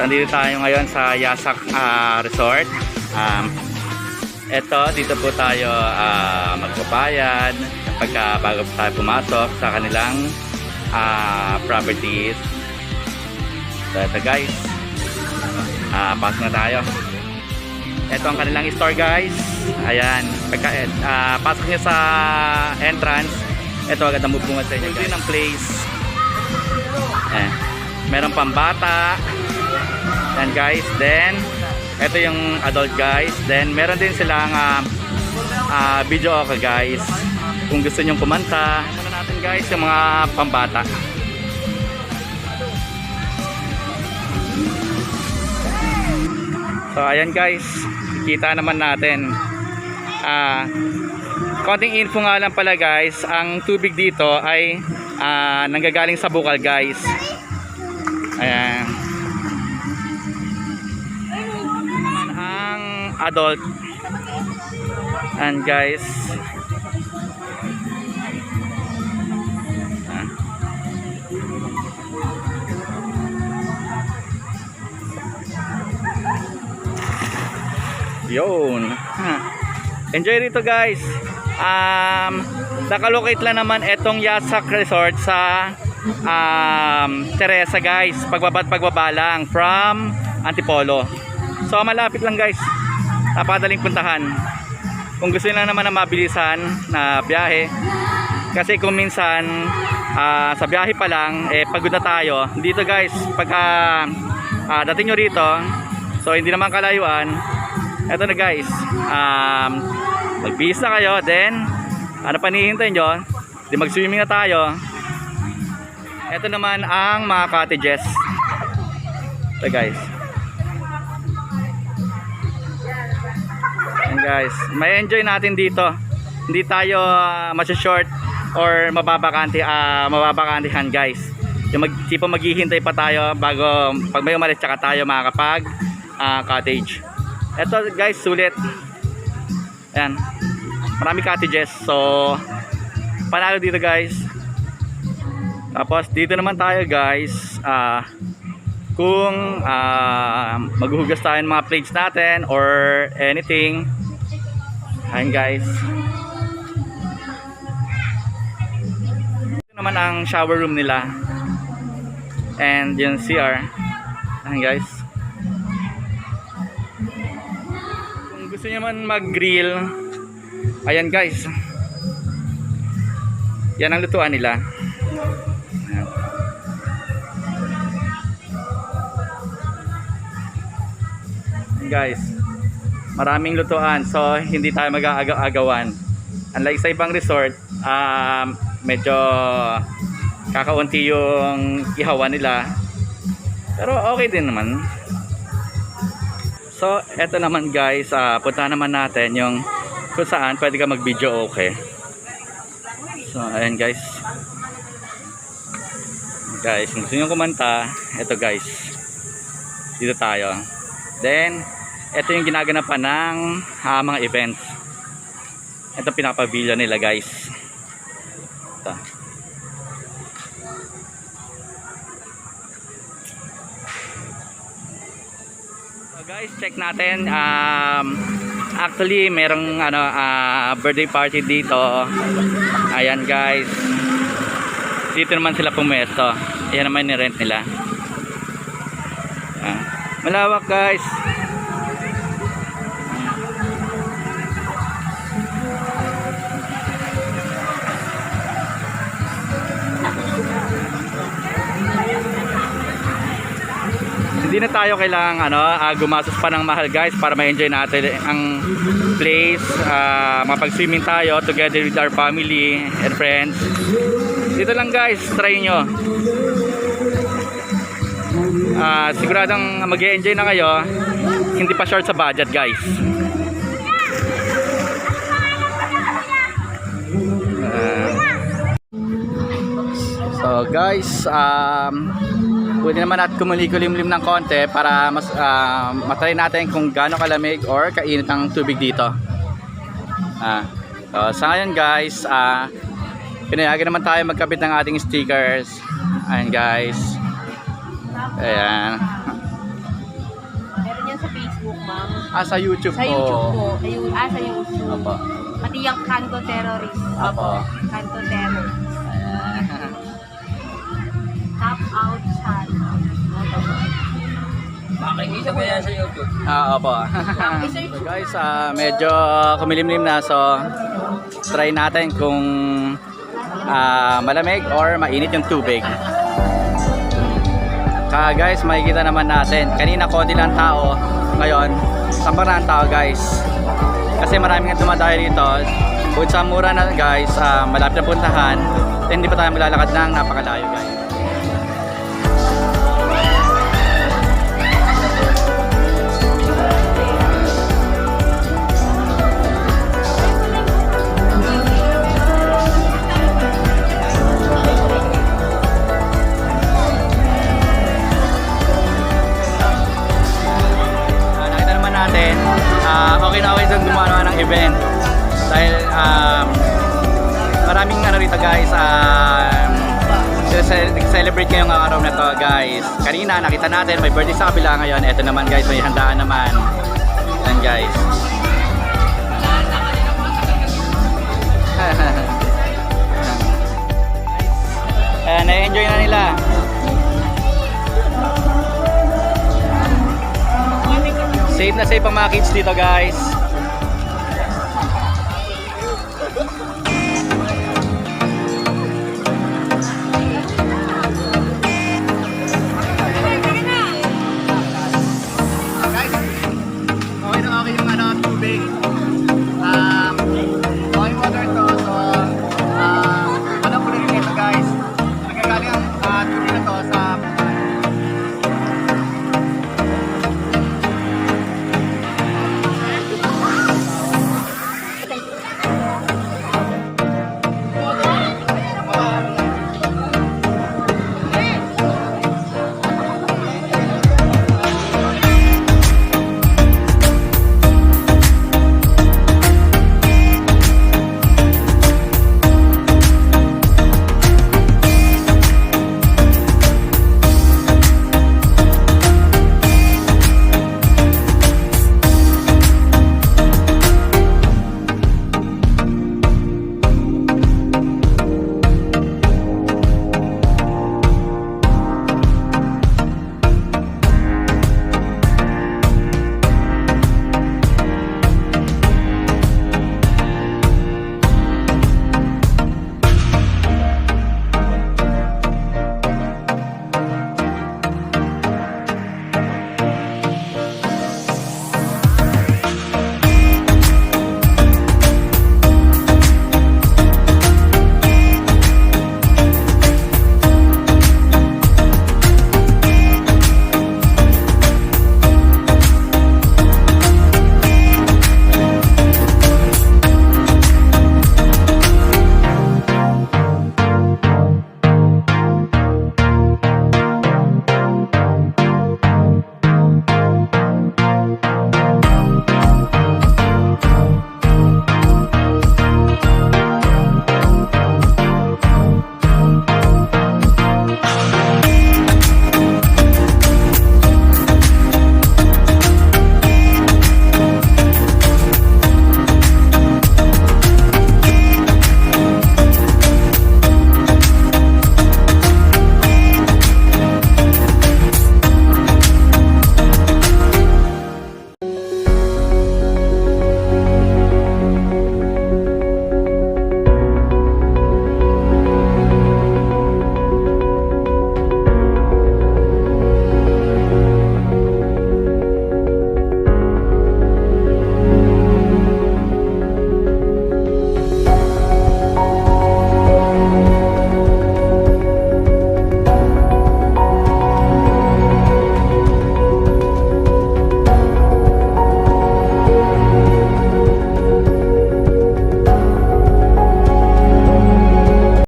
So guys, andito tayo ngayon sa Yasak ah, Resort. Um, eto, dito po tayo ah, magbabayad pagka bago tayo pumasok sa kanilang ah, properties. So ito guys, ah, pasok na tayo. Ito ang kanilang store guys. Ayan, pagka, ah, pasok niyo sa entrance, ito agad ang bubungat sa inyo. Ito yun ang place. Eh, meron pang bata. Yan guys. Then, ito yung adult guys. Then, meron din silang ah, ah, video okay guys. Kung gusto nyong kumanta. Muna natin guys yung mga pambata. So, ayan guys. Kita naman natin. Ah, konting info nga lang pala guys. Ang tubig dito ay ah, nanggagaling sa bukal guys. Adult. And guys. Yun. Ha. Enjoy rito guys. Um, nakalocate lang naman etong Yasak Resort sa um, Teresa guys. Pagbabat pagbaba lang from Antipolo. So malapit lang guys. Napadaling puntahan. Kung gusto nyo naman na mabilisan na biyahe. Kasi kung minsan ah, sa biyahe pa lang eh pagod na tayo. Dito guys, pagka ah, dating nyo rito, so hindi naman kalayuan, eto na guys, um, magbihis na kayo, then, ano pa nihintay nyo? Di mag-swimming na tayo. Ito naman ang mga cottages. Ito guys. Guys, may enjoy natin dito. Hindi tayo uh, short or mababakante, ah mababakantihan guys. Yung mag, tipo maghihintay pa tayo bago pag may umalis tsaka tayo makakapag ah, cottage. Ito guys, sulit. Ayan. Marami cottages. So, panalo dito guys. Tapos dito naman tayo guys. Ah, kung ah, maghuhugas tayo ng mga plates natin or anything. Ayan guys. Ito naman ang shower room nila. And yung CR. Ayan guys. Kung gusto niyo man mag-grill, ayan guys. Yan ang lutuan nila. Guys. Maraming lutuan so hindi tayo mag-aagaw-agawan. Unlike sa ibang resort, um, medyo kakaunti yung ihawan nila. Pero okay din naman. So, eto naman guys, ah punta naman natin yung kung saan pwede ka mag-video okay. So, ayan guys. Guys, kung gusto nyo kumanta, eto guys. Dito tayo. Then, eto yung ginaganapan ng ah, mga events. Ito pinapabila nila guys. Ito. Guys, check natin. Um, actually, merong ano, ah, birthday party dito. Ayan guys. Dito naman sila pumesto. Ayan naman ni rent nila. Ah, malawak guys. Hindi na tayo kailangang ano, ah, gumastos pa ng mahal guys para ma-enjoy natin ang place, uh, mapag-swimming tayo together with our family and friends. Dito lang guys, try nyo. Ah, siguradong mag enjoy na kayo. Hindi pa short sa budget guys. So guys, um, pwede naman natin kumuli-kulimlim ng konti para mas uh, matry natin kung gaano kalamig or kainit ang tubig dito. Ah, so, sa ngayon guys, ah, pinayagan naman tayo magkabit ng ating stickers. Ayan guys. Ayan. Meron yan sa Facebook, ma'am. Ah, sa YouTube Sa po. YouTube po. Sa, you- ah, sa YouTube. Opo. Pati yung Kanto Terrorist. Opo. Kanto Terror. Out channel. Makikita ko yan sa YouTube. Ah, opo. So guys, ah, medyo kumilimlim na so try natin kung ah, malamig or mainit yung tubig. Kaya guys, makikita naman natin. Kanina konti lang tao. Ngayon, sampang na ang tao guys. Kasi maraming dumadayo dito. Bukod sa mura na guys, ah, malapit na puntahan. Hindi pa tayo maglalakad ng napakalayo guys. Event. Dahil um, maraming ano rito guys, um, ce- celebrate ngayong araw na to guys. Kanina nakita natin may birthday sa kabila ngayon. Ito naman guys, may handaan naman. Yan guys. Ayan, na-enjoy na nila. Safe na safe ang mga kids dito guys.